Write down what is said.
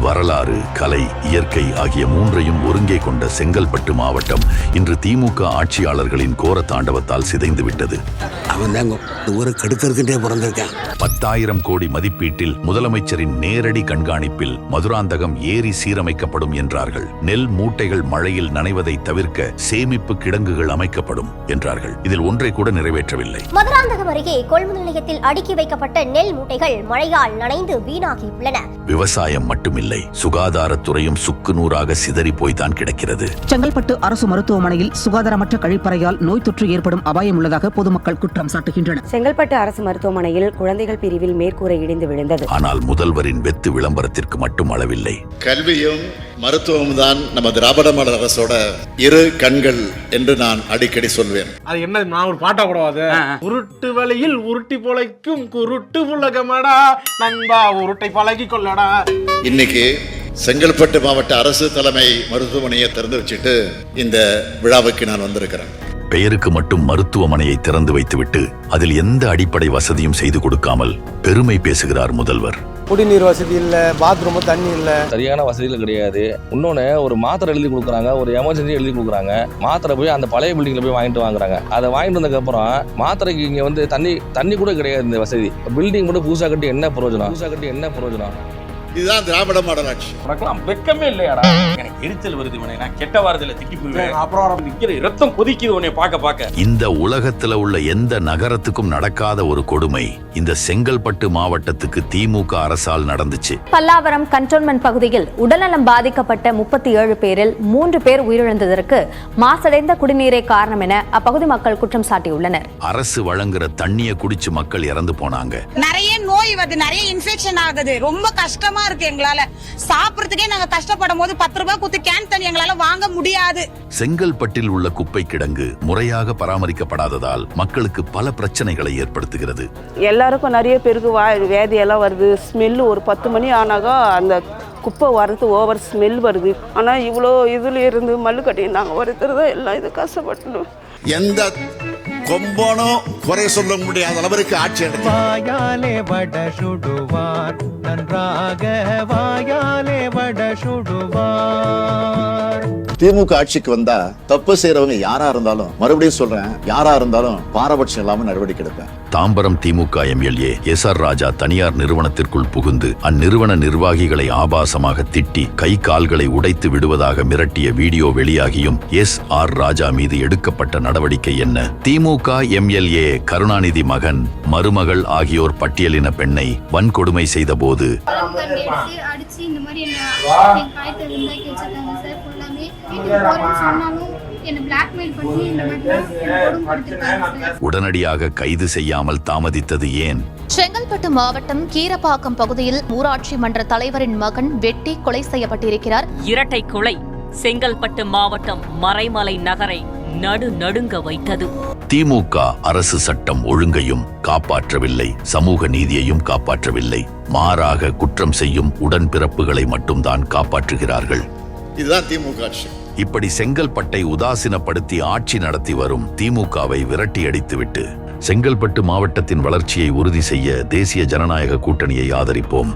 வரலாறு கலை இயற்கை ஆகிய மூன்றையும் ஒருங்கே கொண்ட செங்கல்பட்டு மாவட்டம் இன்று திமுக ஆட்சியாளர்களின் கோர தாண்டவத்தால் சிதைந்து விட்டது அவன் தாங்க இந்த ஊரை கெடுக்கிறதுக்கே பிறந்திருக்கான். பத்தாயிரம் கோடி மதிப்பீட்டில் முதலமைச்சரின் நேரடி கண்காணிப்பில் மதுராந்தகம் ஏரி சீரமைக்கப்படும் என்றார்கள். நெல் மூட்டைகள் மழையில் நனைவதை தவிர்க்க சேமிப்பு கிடங்குகள் அமைக்கப்படும் என்றார்கள். இதில் ஒன்றை கூட நிறைவேற்றவில்லை. மதுராந்தகம் அருகே கொள்முதல் நிலையத்தில் அடுக்கி வைக்கப்பட்ட நெல் மூட்டைகள் மழையால் நனைந்து வீணாகியுள்ளன. விவசாயம் மட்டுமில்லை. சுகாதாரத்துறையும் சுக்குநூறாக சிதறி போய்தான் கிடக்கிறது. செங்கல்பட்டு அரசு மருத்துவமனையில் சுகாதாரமற்ற கழிப்பறையால் நோய் தொற்று ஏற்படும் அபாயம் உள்ளதாக பொதுமக்கள் குற்றம் சாட்டுகின்றனர். செங்கல்பட்டு அரசு மருத்துவமனையில் குழந்தைகள் பிரிவில் மேற்கூரை இடிந்து விழுந்தது. ஆனால் முதல்வரின் வெத்து விளம்பரத்திற்கு மட்டும் அளவில்லை. கல்வியும் மருத்துவமும் தான் நம்ம திராவிட மாடல் அரசோட இரு கண்கள் என்று நான் அடிக்கடி சொல்வேன். அது என்ன நான் ஒரு பாட்டா கூடாது உருட்டு வழியில் உருட்டி பொழைக்கும் குருட்டு புலகமடா நண்பா உருட்டை பழகி கொள்ளடா. இன்னைக்கு செங்கல்பட்டு மாவட்ட அரசு தலைமை மருத்துவமனையை திறந்து வச்சுட்டு இந்த விழாவுக்கு நான் வந்திருக்கிறேன். பெயருக்கு மட்டும் மருத்துவமனையை திறந்து வைத்துவிட்டு அதில் எந்த அடிப்படை வசதியும் செய்து கொடுக்காமல் பெருமை பேசுகிறார் முதல்வர். குடிநீர் வசதி இல்லை பாத்ரூமு தண்ணி இல்லை. சரியான வசதிகள் கிடையாது. இன்னொன்று ஒரு மாத்திரை எழுதி கொடுக்குறாங்க ஒரு எமர்ஜென்சி எழுதி கொடுக்குறாங்க. மாத்திரை போய் அந்த பழைய பில்டிங்கில் போய் வாங்கிட்டு வாங்குறாங்க. அதை வாங்கிட்டு வந்ததுக்கப்புறம் மாத்திரைக்கு இங்கே வந்து தண்ணி தண்ணி கூட கிடையாது இந்த வசதி. பில்டிங் மட்டும் புதுசாக கட்டி என்ன பிரயோஜனம்? புதுசாக கட்டி என்ன பிரயோஜனம்? இதுதான் திராவிட மாடல் ஆட்சி உனக்கெல்லாம் வெக்கமே இல்லையாடா? எரிச்சல் வருது நான் கெட்ட வாரத்துல திட்டி போயிடுவேன். அப்புறம் நிக்கிற ரத்தம் கொதிக்குது உன்னை பார்க்க பார்க்க. இந்த உலகத்துல உள்ள எந்த நகரத்துக்கும் நடக்காத ஒரு கொடுமை இந்த செங்கல்பட்டு மாவட்டத்துக்கு திமுக அரசால் நடந்துச்சு. பல்லாவரம் கண்டோன்மெண்ட் பகுதியில் உடல்நலம் பாதிக்கப்பட்ட முப்பத்தி ஏழு பேரில் மூன்று பேர் உயிரிழந்ததற்கு மாசடைந்த குடிநீரே காரணம் என அப்பகுதி மக்கள் குற்றம் சாட்டியுள்ளனர். அரசு வழங்குற தண்ணிய குடிச்சு மக்கள் இறந்து போனாங்க. நிறைய நோய் வருது நிறைய இன்ஃபெக்ஷன் ஆகுது. ரொம்ப கஷ்டமா இருக்கு எங்களால. சாப்பிடறதுக்கே நாங்க கஷ்டப்படும் போது பத்து ரூபாய் கொடுத்து கேன் தண்ணி எங்களால வாங்க முடியாது. செங்கல்பட்டில் உள்ள குப்பை கிடங்கு முறையாக பராமரிக்கப்படாததால் மக்களுக்கு பல பிரச்சனைகளை ஏற்படுத்துகிறது. எல்லாருக்கும் நிறைய பேருக்கு வா வேதியெல்லாம் வருது. ஸ்மெல்லு ஒரு பத்து மணி ஆனாக்கா அந்த குப்பை வர்றது ஓவர் ஸ்மெல் வருது. ஆனால் இவ்வளோ இதில் இருந்து மல்லு கட்டி நாங்கள் ஒருத்தர் தான் எல்லாம் இது கஷ்டப்பட்டணும் எந்த கொம்பனும் குறை சொல்ல முடியாத அளவிற்கு ஆட்சி வாயாலே வட சுடுவார் நன்றாக வாயாலே வட சுடுவார். திமுக ஆட்சிக்கு வந்தா தப்பு செய்யறவங்க யாரா இருந்தாலும் மறுபடியும் சொல்றேன் யாரா இருந்தாலும் பாரபட்சம் இல்லாம நடவடிக்கை எடுப்பேன். Tambaram DMK MLA S R Raja தனியார் நிறுவனத்திற்குள் புகுந்து அந்நிறுவன நிர்வாகிகளை ஆபாசமாக திட்டி கை கால்களை உடைத்து விடுவதாக மிரட்டிய வீடியோ வெளியாகியும் எஸ் ஆர் ராஜா மீது எடுக்கப்பட்ட நடவடிக்கை என்ன? திமுக எம்எல்ஏ கருணாநிதி மகன் மருமகள் ஆகியோர் பட்டியலின பெண்ணை வன்கொடுமை செய்தபோது வச்சிருக்காங்க சார் ஃபுல்லாமே வீட்டுக்கு போறேன்னு சொன்னாலும் என்ன பிளாக்மெயில் பண்ணி இந்த மாதிரி கொடுமைப்படுத்திருக்காங்க சார். உடனடியாக கைது செய்யாமல் தாமதித்தது ஏன்? செங்கல்பட்டு மாவட்டம் கீரப்பாக்கம் பகுதியில் ஊராட்சி மன்ற தலைவரின் மகன் வெட்டி கொலை செய்யப்பட்டிருக்கிறார். இரட்டை கொலை செங்கல்பட்டு மாவட்டம் மறைமலை நகரை நடு நடுங்க வைத்தது. திமுக அரசு சட்டம் ஒழுங்கையும் காப்பாற்றவில்லை. சமூக நீதியையும் காப்பாற்றவில்லை. மாறாக குற்றம் செய்யும் உடன்பிறப்புகளை மட்டும்தான் காப்பாற்றுகிறார்கள். இதுதான் திமுக ஆட்சி. இப்படி செங்கல்பட்டை உதாசீனப்படுத்தி ஆட்சி நடத்தி வரும் திமுகவை விரட்டியடித்துவிட்டு செங்கல்பட்டு மாவட்டத்தின் வளர்ச்சியை உறுதி செய்ய தேசிய ஜனநாயக கூட்டணியை ஆதரிப்போம்.